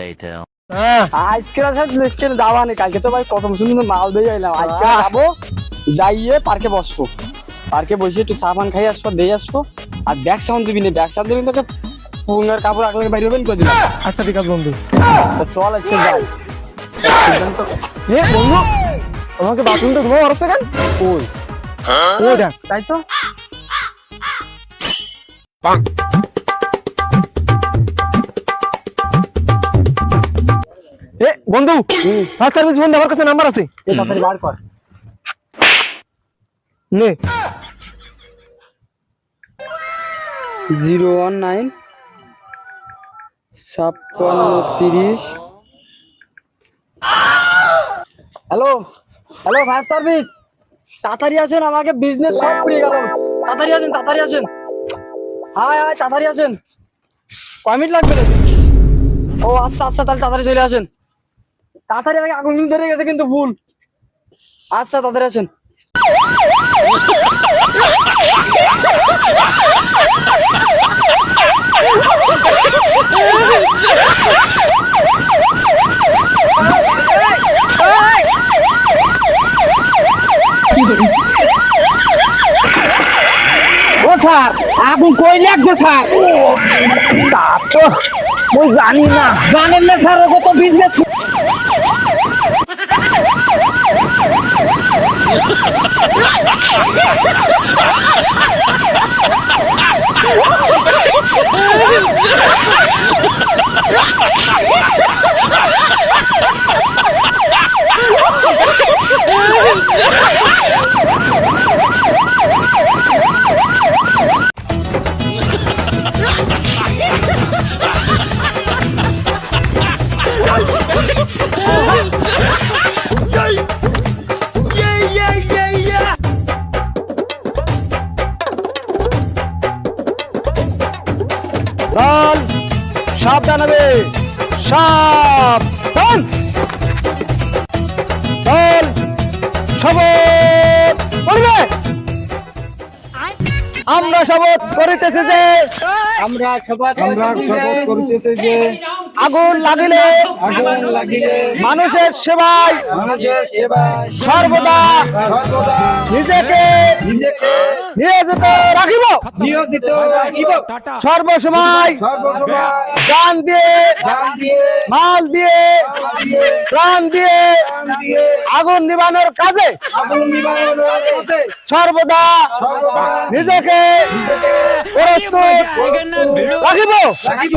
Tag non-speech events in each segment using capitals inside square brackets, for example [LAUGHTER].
later. আজকে আজকে যাওয়া নেই কালকে তো ভাই কত সুন্দর মাল দিয়ে আইলাম। আজকে যাব যাইয়ে পার্কে বসবো। পার্কে বসে একটু চা পান খাই আসব দিয়ে আসব। আর ব্যাগ সাউন্ড দিবি না ব্যাগ সাউন্ড দিবি তোকে পুনের কাপড় আগলে বাইরে বেন করে দিলাম। আচ্ছা ঠিক আছে বন্ধু। চল আজকে যাই। এ বন্ধু আমাকে বাথরুমটা ঘুমো সেকেন্ড ওই ওই দেখ। তাই তো? বন্ধু ফার্স্ট সার্ভিস বন্ধু আমার কাছে নাম্বার আছে। বার কর। নে। জিরো ওয়ান নাইন ছাপ্পান্ন তিরিশ। Hello hello fire service. তাড়াতাড়ি আসেন আমাকে বিজনেস সব পুড়িয়ে গেল। তাড়াতাড়ি আসেন তাড়াতাড়ি আসেন। হাই হাই তাড়াতাড়ি আসেন। কয় মিনিট লাগবে? ও আচ্ছা আচ্ছা তাহলে তাড়াতাড়ি চলে আসেন। তাড়াতাড়ি আমাকে আগুন ধরে গেছে কিন্তু ভুল। আচ্ছা আসেন। ও স্যার আগুন কই লাগবে স্যার? তা তো মই জানি না। জানেন না স্যার কত বিজনেস Oh, সাবধান। দল শপথ করবে। আমরা শপথ করিতেছি যে আমরা শপথ আমরা শপথ করিতেছি যে আগুন লাগিলে মানুষের সেবায় সর্বদা সর্বদা নিজেকে নিজেকে নিয়োজিত রাখিব। নিয়োজিত সর্বসময় সর্বসময় গান দিয়ে মাল দিয়ে দিয়ে প্রাণ দিয়ে আগুন নিবানোর কাজে সর্বদা সর্বদা নিজেকে প্রস্তুত রাখিব। রাখিব।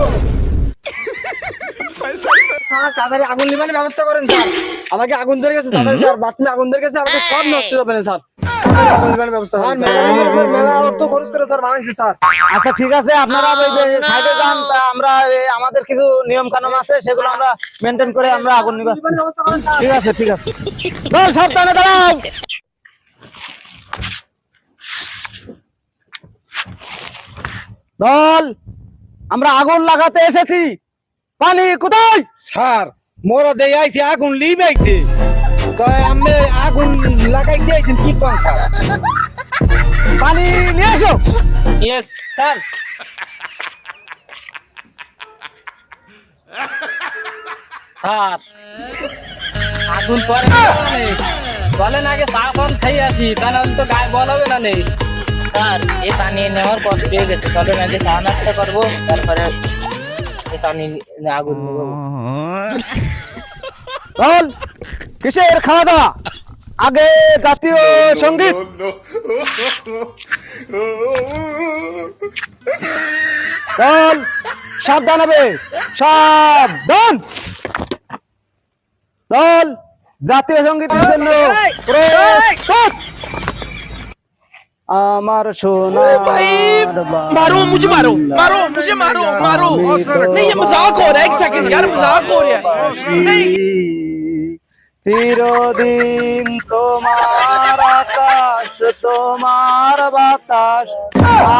স্যার, তাড়াতাড়ি আগুন নিবানোর ব্যবস্থা করেন স্যার। আমাকে আগুন ধরে গেছে তাড়াতাড়ি স্যার বাথরুমে আগুন ধরে গেছে আমাকে সব নষ্ট হবে না স্যার। আগুন নিবানোর ব্যবস্থা স্যার মেলা অর্থ খরচ করে স্যার বানাইছি স্যার। আচ্ছা ঠিক আছে আপনারা ওই যে সাইডে যান তা আমরা আমাদের কিছু নিয়ম কানুন আছে সেগুলো আমরা মেনটেন করে আমরা আগুন নিবা ব্যবস্থা করেন ঠিক আছে ঠিক আছে। দল সাবধানে দাঁড়াও। দল আমরা আগুন লাগাতে এসেছি। পানি কোথায়? স্যার মোর দেই আইছি আগুন লিবাইতে তাই আমি আগুন লাগাই দিয়েছেন কি কোন স্যার? পানি নিয়ে এসো। Yes sir. স্যার আগুন পরে বলেন আগে চা পান খাই আসি তাহলে আমি তো গায়ে বল হবে না নেই। স্যার এই পানি নেওয়ার পর পেয়ে গেছে। চলেন আগে চা নাস্তা করব তারপরে পানি আগুন নেব। [LAUGHS] দল কিসের খাওয়া দাওয়া আগে জাতীয় সংগীত। দল সাবধান হবে সাবধান। দল জাতীয় সঙ্গীতের জন্য প্রস্তুত। আমার সোনার मारो मुझे मारो मारो मुझे मारो मारो नहीं ये मजाक हो रहा है एक सेकंड यार मजाक हो रहा है नहीं চিরদিন তোমার আকাশ তোমার বাতাস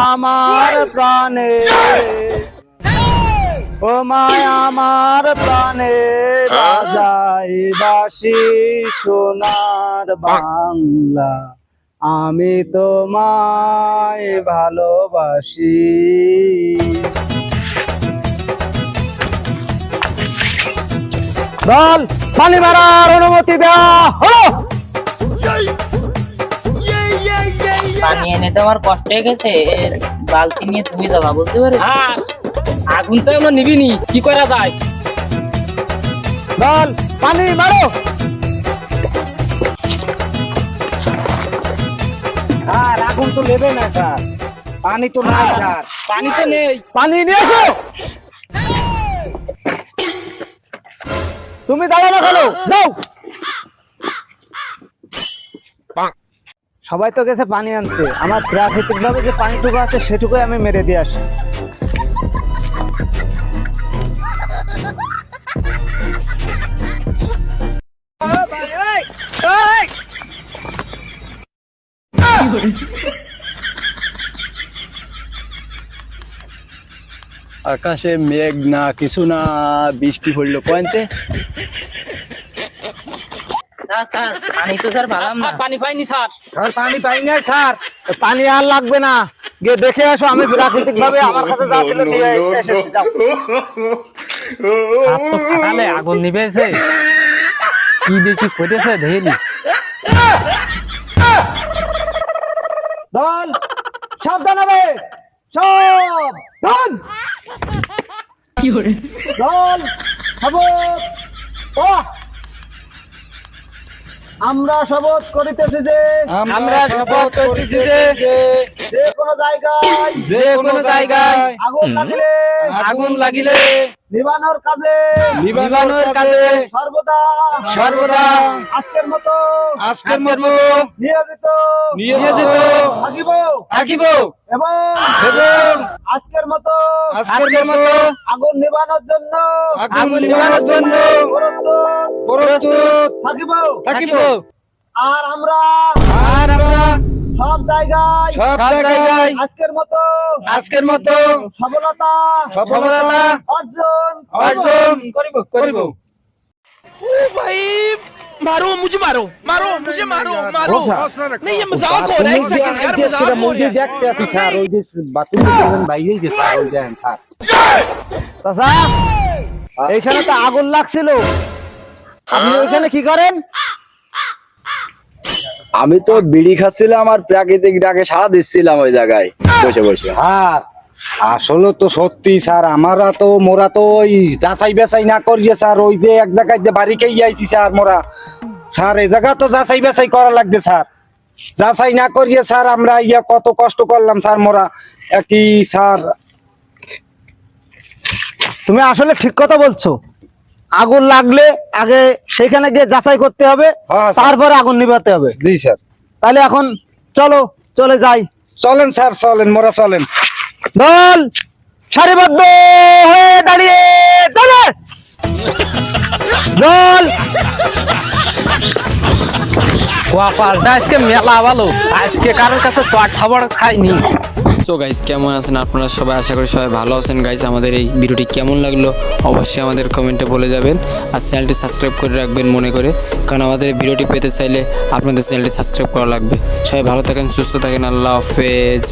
আমার প্রাণে ও মায় আমার প্রাণে বাজাই বাসি সোনার বাংলা আমি তোমায় ভালোবাসি। দল পানি মারার অনুমতি দেওয়া হলো। পানি এনে তো আমার কষ্ট হয়ে গেছে। বালতি নিয়ে তুমি যাবা বুঝতে পারো হ্যাঁ আগুন তো আমরা নিবিনি কি করা যায়? দল পানি মারো। তো নেবে না স্যার। পানি তো নাই স্যার। পানি তো নেই। পানি নিয়ে এসো। তুমি দাঁড়ানো কেন? যাও। সবাই তো গেছে পানি আনতে। আমার প্রাকৃতিক ভাবে যে পানিটুকু আছে সেটুকুই আমি মেরে দিয়ে আসি। আকাশে মেঘ না কিছু না বৃষ্টি পড়ল পয়েন্টে। পানি তো স্যার পালাম না। পানি পাইনি স্যার। স্যার পানি পাই নাই স্যার। পানি আর লাগবে না। গিয়ে দেখে আসো আমি প্রাকৃতিক ভাবে আমার কাছে যা ছিল দিয়ে এসেছি যাও। হাত আগুন নিবেছে কি দেখি ফুটেছে ধেরি দল সাবধান হবে। সব শপথ আমরা শপথ করিতেছি যে আমরা শপথ করিতেছি যে যে কোনো জায়গায় যে কোনো জায়গায় আগুন লাগিলে আগুন লাগিলে নিবানোর কাজে। নিবানোর কাজে। সর্বদা। সর্বদা। আজকের মতো। আজকের মতো। নিয়োজিত। নিয়োজিত। থাকিব। থাকিব। এবং এবং আজকের মতো। আজকের মতো। আগুন নিবানোর জন্য। আগুন নিবানোর জন্য। প্রস্তুত। প্রস্তুত। থাকিব। থাকিব। আর আমরা আর আমরা সব জায়গায় সব জায়গায় আজকের মতো আজকের মতো সফলতা সফলতা অর্জন অর্জন করিব করিব ओ भाई मारो मुझे मारो मारो मुझे मारो मारो नहीं ये मजाक हो रहा है एक सेकंड यार मजाक हो रहा है দেখতে আছি স্যার ওই যে বাথরুম বাইরেই যে স্যার ওই দেখেন স্যার চাচা এইখানে তো আগুন লাগছিল আপনি ওইখানে কি করেন আমি তো বিড়ি খাচ্ছিলাম আর প্রাকৃতিক ডাকে সাড়া দিচ্ছিলাম ওই জায়গায়। বসে বসে। স্যার আসলে তো সত্যি স্যার আমারা তো মোরা তো ওই যাচাই বাছাই না করিয়ে স্যার ওই যে এক জায়গায় যে বাড়ি খেয়ে আইছি স্যার মোরা। স্যার এই জায়গা তো যাচাই বাছাই করা লাগবে স্যার। যাচাই না করিয়ে স্যার আমরা ইয়া কত কষ্ট করলাম স্যার মোরা। একই স্যার। তুমি আসলে ঠিক কথা বলছো। আগুন লাগলে আগে সেখানে গিয়ে যাচাই করতে হবে তারপরে আগুন নিভাতে হবে। জি স্যার। তাহলে এখন চলো চলে যাই। চলেন স্যার চলেন মোরা চলেন। দল সারিবদ্ধ হয়ে দাঁড়িয়ে চলে! খাইনি। সো গাইস কেমন আছেন আপনারা সবাই? আশা করি সবাই ভালো আছেন। গাইস আমাদের এই ভিডিওটি কেমন লাগল অবশ্যই আমাদের কমেন্টে বলে যাবেন। আর চ্যানেলটি সাবস্ক্রাইব করে রাখবেন মনে করে, কারণ আমাদের ভিডিওটি পেতে চাইলে আপনাদের চ্যানেলটি সাবস্ক্রাইব করা লাগবে। সবাই ভালো থাকেন, সুস্থ থাকেন। আল্লাহ হাফেজ।